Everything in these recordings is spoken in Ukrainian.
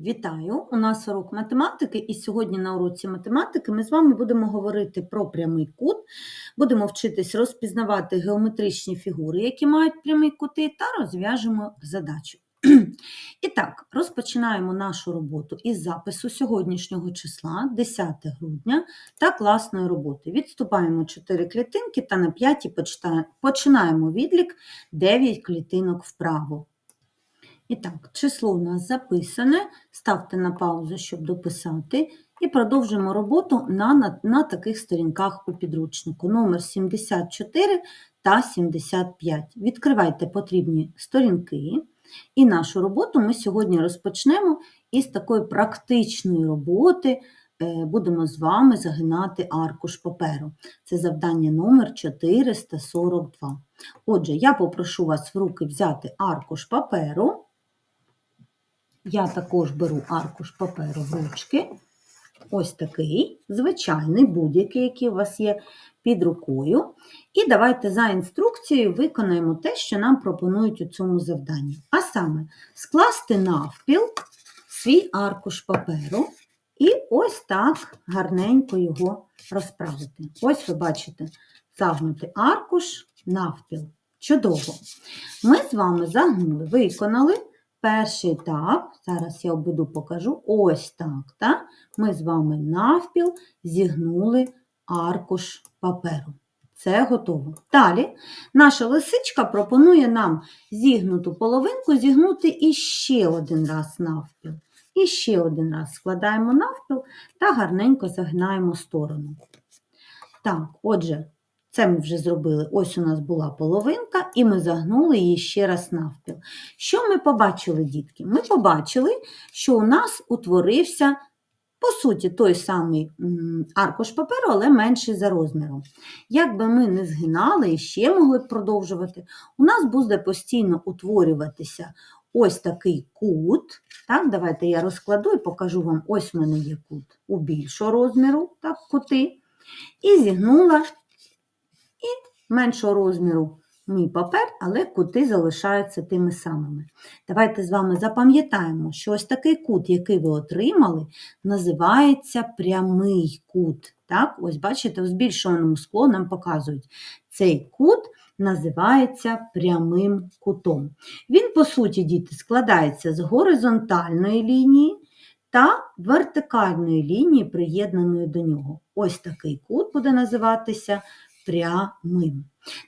Вітаю! У нас урок математики, і сьогодні на уроці математики ми з вами будемо говорити про прямий кут, будемо вчитись розпізнавати геометричні фігури, які мають прямі кути, та розв'яжемо задачу. І так, розпочинаємо нашу роботу із запису сьогоднішнього числа, 10 грудня, та класної роботи. Відступаємо 4 клітинки та на 5 починаємо відлік 9 клітинок вправо. І так, число у нас записане. Ставте на паузу, щоб дописати. І продовжуємо роботу на, на, на таких сторінках у підручнику. Номер 74 та 75. Відкривайте потрібні сторінки. І нашу роботу ми сьогодні розпочнемо із такої практичної роботи. Е, будемо з вами загинати аркуш паперу. Це завдання номер 442. Отже, я попрошу вас в руки взяти аркуш паперу. Я також беру аркуш паперу в ручки. Ось такий, звичайний, будь-який, який у вас є під рукою. І давайте за інструкцією виконаємо те, що нам пропонують у цьому завданні. А саме скласти навпіл свій аркуш паперу і ось так гарненько його розправити. Ось ви бачите, загнути аркуш навпіл. Чудово! Ми з вами загнули, виконали. Перший етап, зараз я обведу покажу, ось так. так? Ми з вами навпіл зігнули аркуш паперу. Це готово. Далі наша лисичка пропонує нам зігнуту половинку зігнути іще один раз навпіл. І ще один раз складаємо навпіл та гарненько загинаємо сторону. Так, отже, це ми вже зробили. Ось у нас була половинка, і ми загнули її ще раз навпіл. Що ми побачили, дітки? Ми побачили, що у нас утворився, по суті, той самий аркуш паперу, але менший за розміром. Як би ми не згинали і ще могли б продовжувати, у нас буде постійно утворюватися ось такий кут. Так, Давайте я розкладу і покажу вам, ось в мене є кут у більшого розміру, так, кути. І зігнула меншого розміру мій папер, але кути залишаються тими самими. Давайте з вами запам'ятаємо, що ось такий кут, який ви отримали, називається прямий кут. Так? Ось бачите, у збільшеному скло нам показують цей кут. Називається прямим кутом. Він, по суті, діти, складається з горизонтальної лінії та вертикальної лінії, приєднаної до нього. Ось такий кут буде називатися прямим.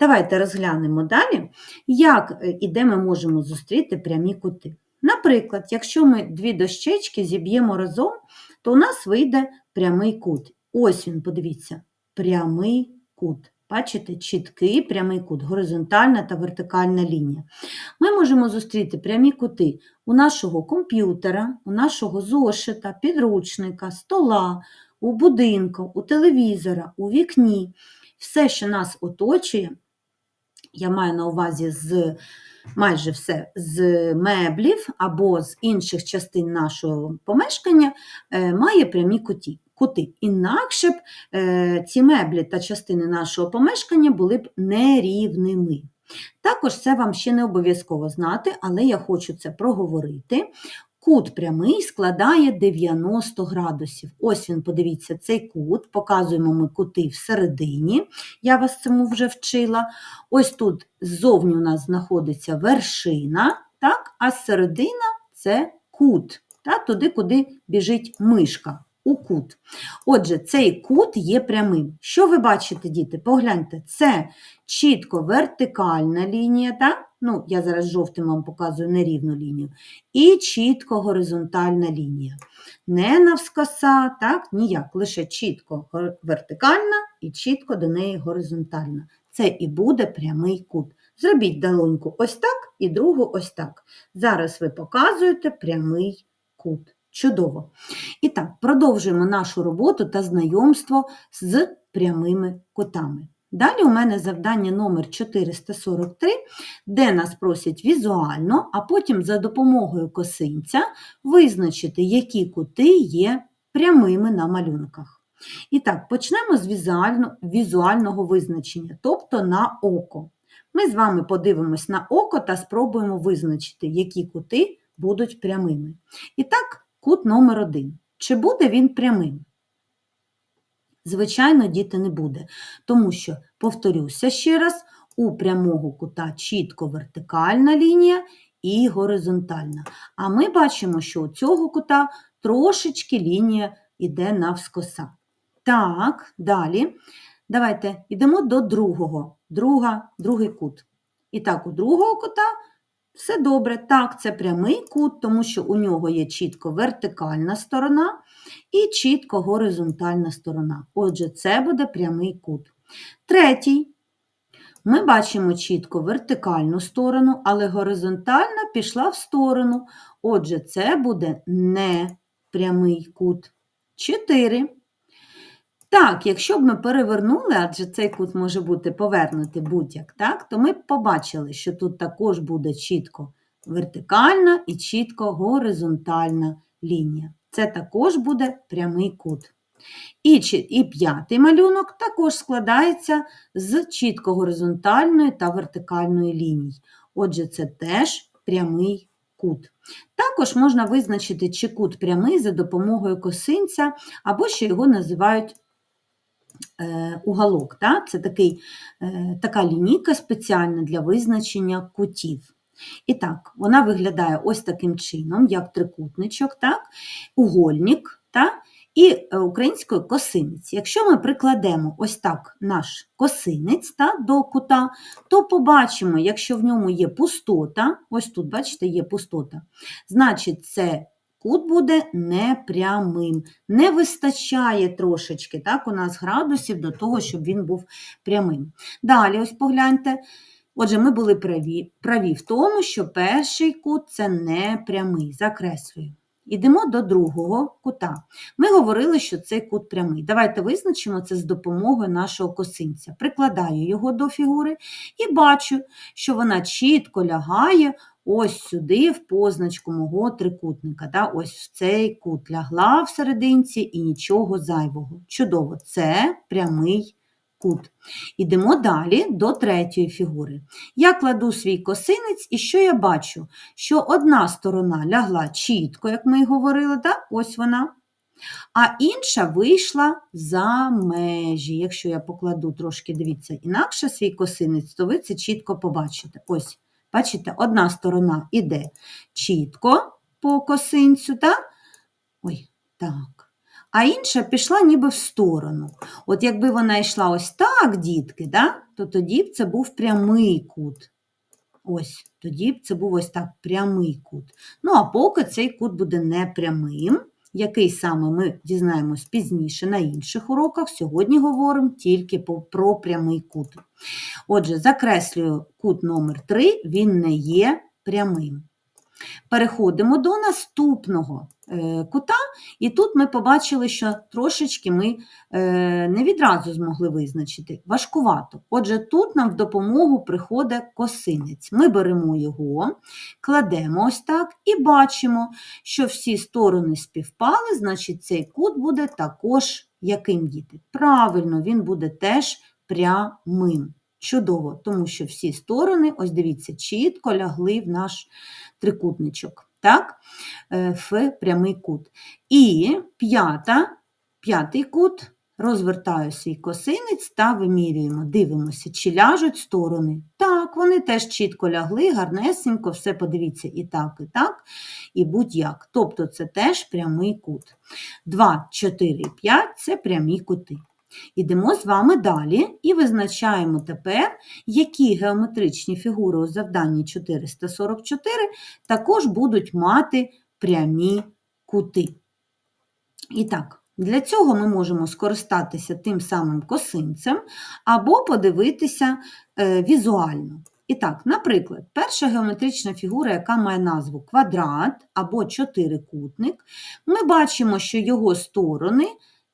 Давайте розглянемо далі, як е, і де ми можемо зустріти прямі кути. Наприклад, якщо ми дві дощечки зіб'ємо разом, то у нас вийде прямий кут. Ось він, подивіться, прямий кут. Бачите, чіткий прямий кут, горизонтальна та вертикальна лінія. Ми можемо зустріти прямі кути у нашого комп'ютера, у нашого зошита, підручника, стола, у будинку, у телевізора, у вікні все, що нас оточує, я маю на увазі з майже все з меблів або з інших частин нашого помешкання, е, має прямі куті. Кути. Інакше б е, ці меблі та частини нашого помешкання були б нерівними. Також це вам ще не обов'язково знати, але я хочу це проговорити. Кут прямий складає 90 градусів. Ось він, подивіться, цей кут, показуємо ми кути всередині, я вас цьому вже вчила. Ось тут ззовні у нас знаходиться вершина, так? а середина це кут, так? туди, куди біжить мишка. У кут. Отже, цей кут є прямим. Що ви бачите, діти? Погляньте, це чітко вертикальна лінія, так? Ну, я зараз жовтим вам показую нерівну лінію, і чітко горизонтальна лінія. Не навскоса, так, ніяк, лише чітко вертикальна і чітко до неї горизонтальна. Це і буде прямий кут. Зробіть долоньку ось так і другу ось так. Зараз ви показуєте прямий кут. Чудово. І так, продовжуємо нашу роботу та знайомство з прямими кутами. Далі у мене завдання номер 443, де нас просять візуально, а потім за допомогою косинця визначити, які кути є прямими на малюнках. І так, почнемо з візуально, візуального визначення, тобто на око. Ми з вами подивимось на око та спробуємо визначити, які кути будуть прямими. І так, кут номер 1. Чи буде він прямим? Звичайно, діти не буде, тому що, повторюся ще раз, у прямого кута чітко вертикальна лінія і горизонтальна. А ми бачимо, що у цього кута трошечки лінія йде навскоса. Так, далі. Давайте йдемо до другого, друга, другий кут. І так, у другого кута все добре. Так, це прямий кут, тому що у нього є чітко вертикальна сторона і чітко горизонтальна сторона. Отже, це буде прямий кут. Третій. Ми бачимо чітко вертикальну сторону, але горизонтальна пішла в сторону. Отже, це буде не прямий кут. 4. Так, якщо б ми перевернули, адже цей кут може бути повернутий будь-як, так, то ми б побачили, що тут також буде чітко вертикальна і чітко горизонтальна лінія. Це також буде прямий кут. І, і п'ятий малюнок також складається з чітко горизонтальної та вертикальної ліній. Отже, це теж прямий кут. Також можна визначити, чи кут прямий за допомогою косинця, або ще його називають уголок. Та? Це такий, е, така лінійка спеціальна для визначення кутів. І так, вона виглядає ось таким чином, як трикутничок, так? угольник та? і е, українською косинець. Якщо ми прикладемо ось так наш косинець та, до кута, то побачимо, якщо в ньому є пустота, ось тут, бачите, є пустота, значить, це кут буде непрямим. Не вистачає трошечки так, у нас градусів до того, щоб він був прямим. Далі, ось погляньте. Отже, ми були праві, праві в тому, що перший кут це не прямий, закреслюю. Йдемо до другого кута. Ми говорили, що цей кут прямий. Давайте визначимо це з допомогою нашого косинця. Прикладаю його до фігури і бачу, що вона чітко лягає ось сюди, в позначку мого трикутника. Да? Ось в цей кут лягла в серединці і нічого зайвого. Чудово, це прямий кут. Ідемо далі до третьої фігури. Я кладу свій косинець, і що я бачу? Що одна сторона лягла чітко, як ми й говорили, так? ось вона. А інша вийшла за межі. Якщо я покладу трошки, дивіться, інакше свій косинець, то ви це чітко побачите. Ось, бачите, одна сторона іде чітко по косинцю, так? Ой, так. А інша пішла ніби в сторону. От якби вона йшла ось так, дітки, да, то тоді б це був прямий кут. Ось, тоді б це був ось так прямий кут. Ну, а поки цей кут буде непрямим, який саме ми дізнаємось пізніше на інших уроках, сьогодні говоримо тільки про прямий кут. Отже, закреслюю кут номер 3, він не є прямим. Переходимо до наступного е, кута, і тут ми побачили, що трошечки ми е, не відразу змогли визначити. Важкувато. Отже, тут нам в допомогу приходить косинець. Ми беремо його, кладемо ось так і бачимо, що всі сторони співпали, значить цей кут буде також яким діти? Правильно, він буде теж прямим. Чудово, тому що всі сторони, ось дивіться, чітко лягли в наш трикутничок, так, е, в прямий кут. І п'ята, п'ятий кут, розвертаю свій косинець та вимірюємо, дивимося, чи ляжуть сторони. Так, вони теж чітко лягли, гарнесенько, все подивіться і так, і так, і будь-як. Тобто це теж прямий кут. 2, 4, 5 – це прямі кути. Ідемо з вами далі і визначаємо тепер, які геометричні фігури у завданні 444 також будуть мати прямі кути. І так, для цього ми можемо скористатися тим самим косинцем або подивитися е, візуально. І так, наприклад, перша геометрична фігура, яка має назву квадрат або чотирикутник, ми бачимо, що його сторони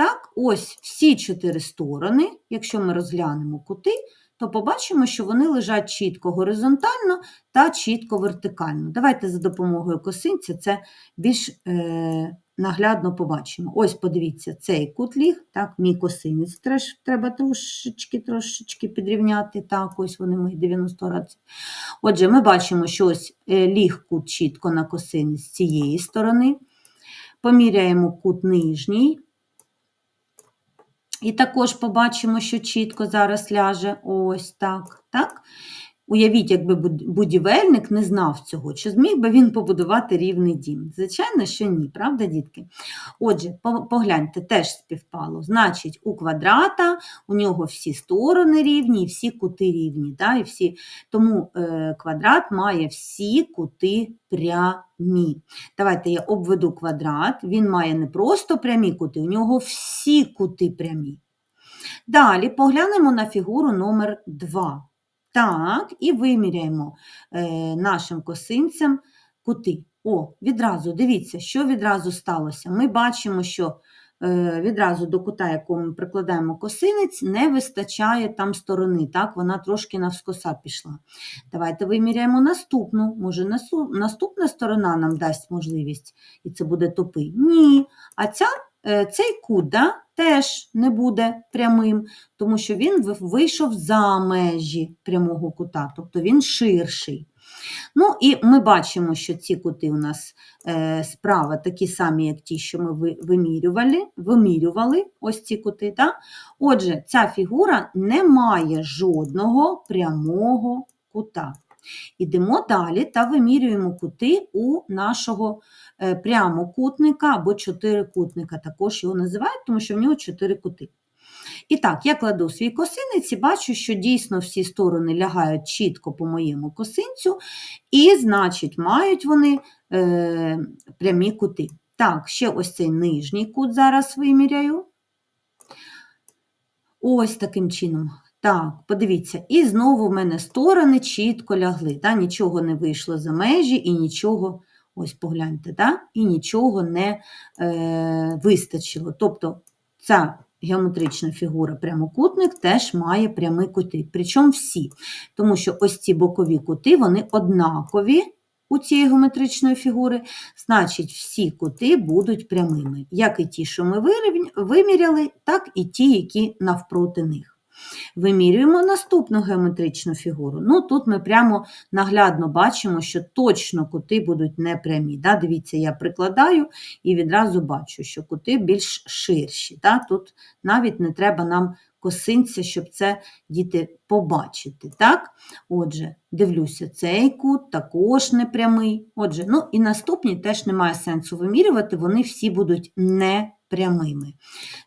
так, ось всі чотири сторони, якщо ми розглянемо кути, то побачимо, що вони лежать чітко горизонтально та чітко вертикально. Давайте за допомогою косинця це більш е, наглядно побачимо. Ось, подивіться, цей кут ліг, так, мій косинець треба трошечки, трошечки підрівняти. Так, ось вони мої 90 градусів. Отже, ми бачимо, що ось е, ліг кут чітко на косинець з цієї сторони. Поміряємо кут нижній. І також побачимо, що чітко зараз ляже ось так. так? Уявіть, якби будівельник не знав цього, чи зміг би він побудувати рівний дім? Звичайно, що ні, правда, дітки? Отже, погляньте, теж співпало. Значить, у квадрата у нього всі сторони рівні, всі кути рівні. Да? І всі... Тому е, квадрат має всі кути прямі. Давайте я обведу квадрат, він має не просто прямі кути, у нього всі кути прямі. Далі поглянемо на фігуру номер 2. Так, і виміряємо е, нашим косинцям кути. О, відразу, дивіться, що відразу сталося. Ми бачимо, що е, відразу до кута, якому ми прикладаємо косинець, не вистачає там сторони. Так, вона трошки навскоса пішла. Давайте виміряємо наступну. Може, наступна сторона нам дасть можливість, і це буде тупий? Ні. А ця Е, цей кут да, теж не буде прямим, тому що він вийшов за межі прямого кута, тобто він ширший. Ну, і ми бачимо, що ці кути у нас е, справа такі самі, як ті, що ми вимірювали, вимірювали ось ці кути. Да? Отже, ця фігура не має жодного прямого кута. Ідемо далі та вимірюємо кути у нашого е, прямокутника або чотирикутника. Також його називають, тому що в нього чотири кути. І так, я кладу свій косинець і бачу, що дійсно всі сторони лягають чітко по моєму косинцю, і, значить, мають вони е, прямі кути. Так, ще ось цей нижній кут зараз виміряю. Ось таким чином. Так, подивіться, і знову в мене сторони чітко лягли. Та? Нічого не вийшло за межі і нічого, ось погляньте, та? і нічого не е, вистачило. Тобто ця геометрична фігура прямокутник теж має прямі кути. Причому всі. Тому що ось ці бокові кути, вони однакові. У цієї геометричної фігури, значить, всі кути будуть прямими, як і ті, що ми виміряли, так і ті, які навпроти них. Вимірюємо наступну геометричну фігуру. Ну, Тут ми прямо наглядно бачимо, що точно кути будуть непрямі. Да? Дивіться, я прикладаю і відразу бачу, що кути більш ширші. Да? Тут навіть не треба нам косинця, щоб це діти побачити. Так? Отже, дивлюся, цей кут також непрямий. Отже, ну і наступні теж немає сенсу вимірювати, вони всі будуть не прямими.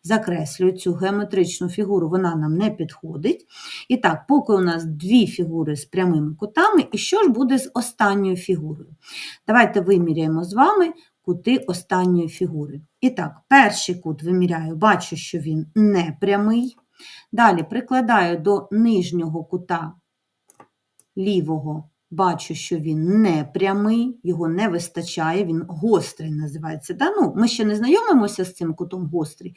Закреслюю цю геометричну фігуру, вона нам не підходить. І так, поки у нас дві фігури з прямими кутами, і що ж буде з останньою фігурою? Давайте виміряємо з вами кути останньої фігури. І так, перший кут виміряю, бачу, що він не прямий. Далі прикладаю до нижнього кута лівого бачу, що він не прямий, його не вистачає, він гострий називається. Да? Ну, Ми ще не знайомимося з цим кутом гострий,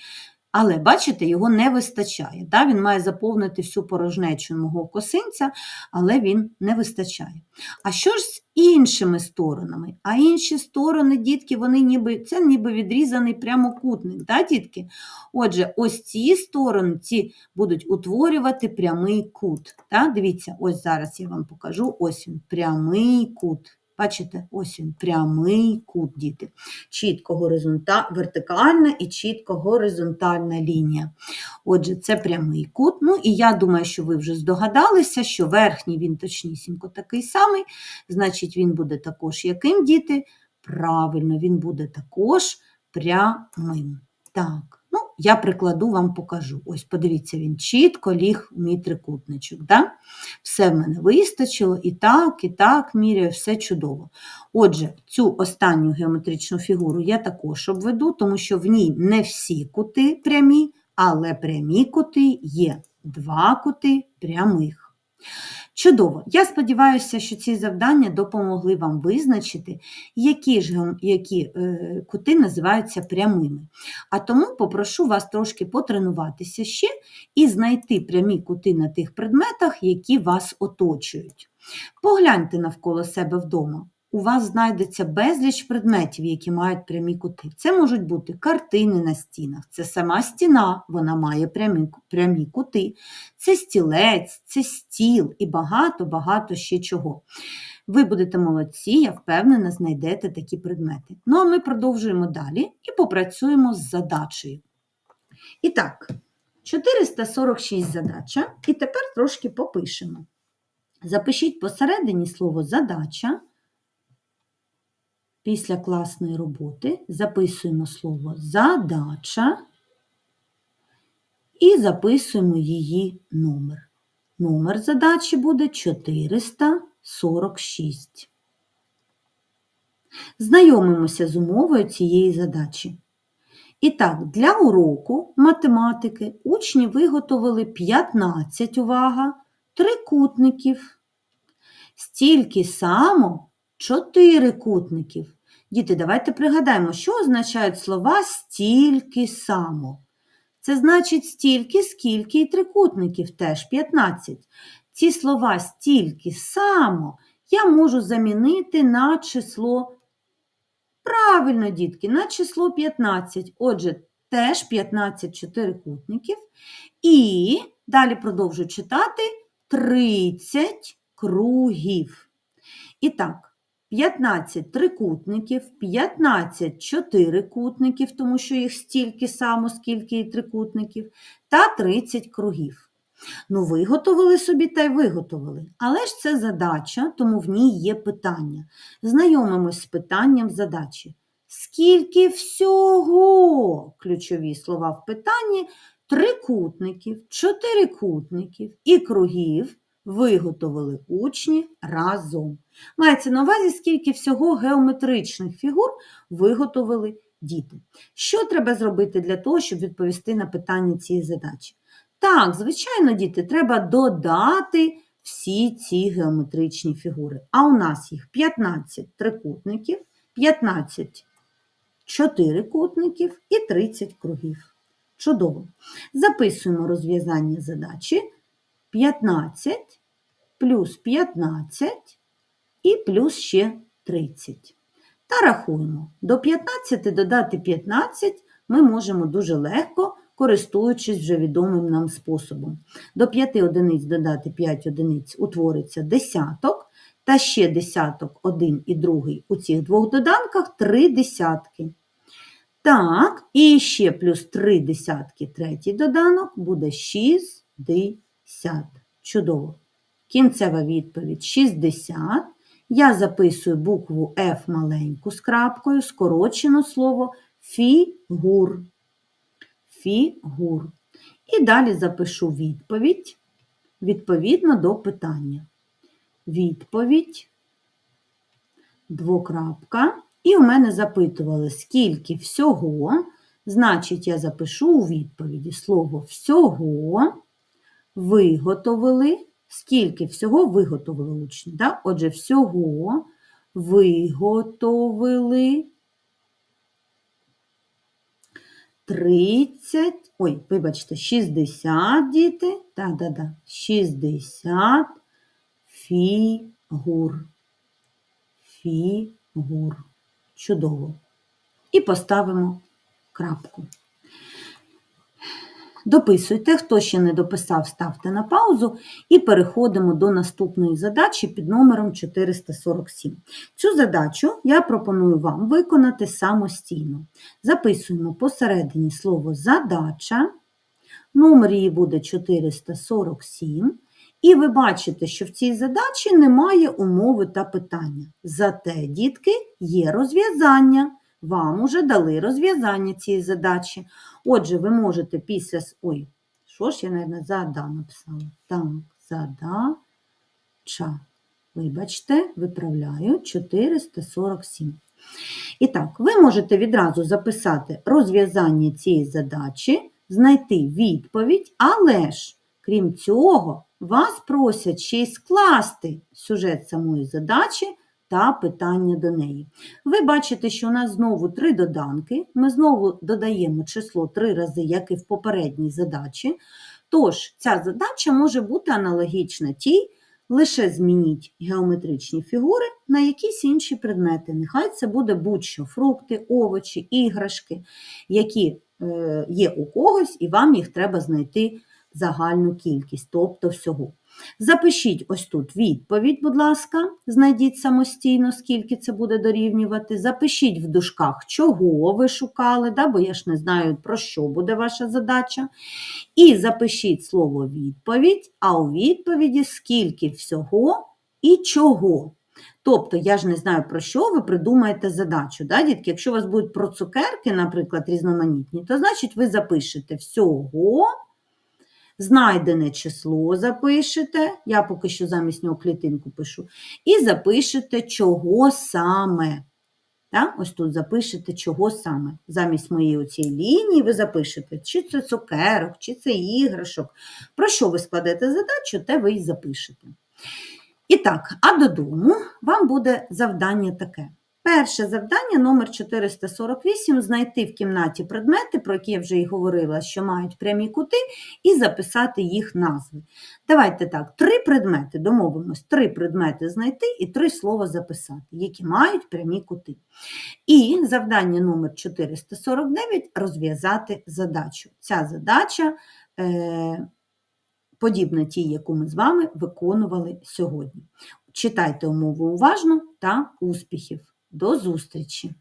але, бачите, його не вистачає. Да? Він має заповнити всю порожнечу мого косинця, але він не вистачає. А що ж з іншими сторонами? А інші сторони, дітки, вони ніби, це ніби відрізаний прямокутник. Да, дітки? Отже, ось ці сторони ці будуть утворювати прямий кут. Да? Дивіться, ось зараз я вам покажу ось він, прямий кут. Бачите, ось він прямий кут, діти. Чітко горизонта... вертикальна і чітко горизонтальна лінія. Отже, це прямий кут. Ну і я думаю, що ви вже здогадалися, що верхній він точнісінько такий самий, значить, він буде також яким діти? Правильно, він буде також прямим. Так. Я прикладу, вам покажу. Ось, подивіться, він чітко ліг в мій трикутничок. Да? Все в мене вистачило, і так, і так міряю, все чудово. Отже, цю останню геометричну фігуру я також обведу, тому що в ній не всі кути прямі, але прямі кути є. Два кути прямих. Чудово! Я сподіваюся, що ці завдання допомогли вам визначити, які ж які е, кути називаються прямими. А тому попрошу вас трошки потренуватися ще і знайти прямі кути на тих предметах, які вас оточують. Погляньте навколо себе вдома у вас знайдеться безліч предметів, які мають прямі кути. Це можуть бути картини на стінах, це сама стіна, вона має прямі, прямі кути, це стілець, це стіл і багато-багато ще чого. Ви будете молодці, я впевнена, знайдете такі предмети. Ну а ми продовжуємо далі і попрацюємо з задачею. І так, 446 задача, і тепер трошки попишемо. Запишіть посередині слово задача. Після класної роботи записуємо слово задача і записуємо її номер. Номер задачі буде 446. Знайомимося з умовою цієї задачі. І так, для уроку математики учні виготовили 15, увага, трикутників. Стільки само чотирикутників. Діти, давайте пригадаємо, що означають слова стільки само. Це значить стільки, скільки і трикутників теж 15. Ці слова стільки само я можу замінити на число. Правильно, дітки, на число 15. Отже, теж 15 чотирикутників. І далі продовжу читати 30 кругів. І так, 15 трикутників, 15 чотирикутників, тому що їх стільки само, скільки і трикутників, та 30 кругів. Ну, виготовили собі та й виготовили. Але ж це задача, тому в ній є питання. Знайомимось з питанням задачі. Скільки всього, ключові слова в питанні, трикутників, чотирикутників і кругів виготовили учні разом. Мається на увазі, скільки всього геометричних фігур виготовили діти. Що треба зробити для того, щоб відповісти на питання цієї задачі? Так, звичайно, діти, треба додати всі ці геометричні фігури. А у нас їх 15 трикутників, 15 чотирикутників і 30 кругів. Чудово. Записуємо розв'язання задачі 15 плюс 15 і плюс ще 30. Та рахуємо. До 15 додати 15 ми можемо дуже легко, користуючись вже відомим нам способом. До 5 одиниць додати 5 одиниць утвориться десяток, та ще десяток, один і другий у цих двох доданках 3 десятки. Так, і ще плюс 3 десятки третій доданок буде 60. Чудово. Кінцева відповідь 60. Я записую букву F маленьку з крапкою, скорочено слово фігур. Фігур. І далі запишу відповідь відповідно до питання. Відповідь, двокрапка. І у мене запитували, скільки всього, значить, я запишу у відповіді слово всього виготовили. Скільки всього виготовили учні? Да? Отже, всього виготовили 30, ой, вибачте, 60 діти, так-да-да, 60 фігур. Фігур. Чудово. І поставимо крапку. Дописуйте, хто ще не дописав, ставте на паузу і переходимо до наступної задачі під номером 447. Цю задачу я пропоную вам виконати самостійно. Записуємо посередині слово задача, номер її буде 447. І ви бачите, що в цій задачі немає умови та питання. Зате, дітки, є розв'язання. Вам уже дали розв'язання цієї задачі. Отже, ви можете після. Ой, що ж я, мабуть, зада написала? Так, задача. Вибачте, виправляю 447. І так, ви можете відразу записати розв'язання цієї задачі, знайти відповідь, але ж, крім цього, вас просять ще й скласти сюжет самої задачі та питання до неї. Ви бачите, що у нас знову три доданки. Ми знову додаємо число три рази, як і в попередній задачі. Тож, ця задача може бути аналогічна тій, лише змініть геометричні фігури на якісь інші предмети. Нехай це буде будь-що фрукти, овочі, іграшки, які е, є у когось, і вам їх треба знайти загальну кількість, тобто всього. Запишіть ось тут відповідь, будь ласка, знайдіть самостійно, скільки це буде дорівнювати. Запишіть в дужках, чого ви шукали, да, бо я ж не знаю, про що буде ваша задача. І запишіть слово відповідь, а у відповіді скільки всього і чого. Тобто, я ж не знаю, про що ви придумаєте задачу. Да, дітки? Якщо у вас будуть про цукерки, наприклад, різноманітні, то значить ви запишете всього, знайдене число запишете, я поки що замість нього клітинку пишу, і запишете, чого саме. Так? Ось тут запишете, чого саме. Замість моєї оцієї лінії ви запишете, чи це цукерок, чи це іграшок. Про що ви складете задачу, те ви і запишете. І так, а додому вам буде завдання таке. Перше завдання номер 448 знайти в кімнаті предмети, про які я вже і говорила, що мають прямі кути, і записати їх назви. Давайте так, три предмети, домовимось, три предмети знайти і три слова записати, які мають прямі кути. І завдання номер 449 розв'язати задачу. Ця задача е, подібна тій, яку ми з вами виконували сьогодні. Читайте умову уважно та успіхів! До зустрічі!